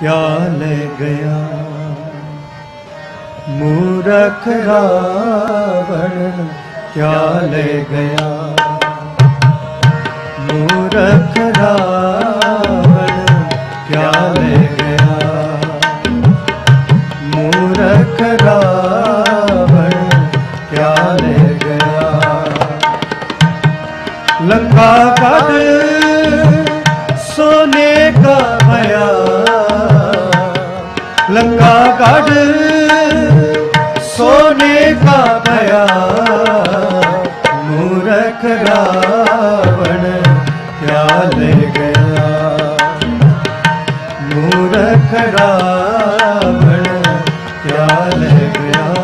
क्या ले गया? मूरख रावण, क्या ले गया? मूरख रावण, क्या ले गया? मूरख रावण, क्या ले गया? लंका कद सोने का भया लंका गढ़ सोने का गया मूरख रावण क्या ले गया मूरख रावण क्या ले गया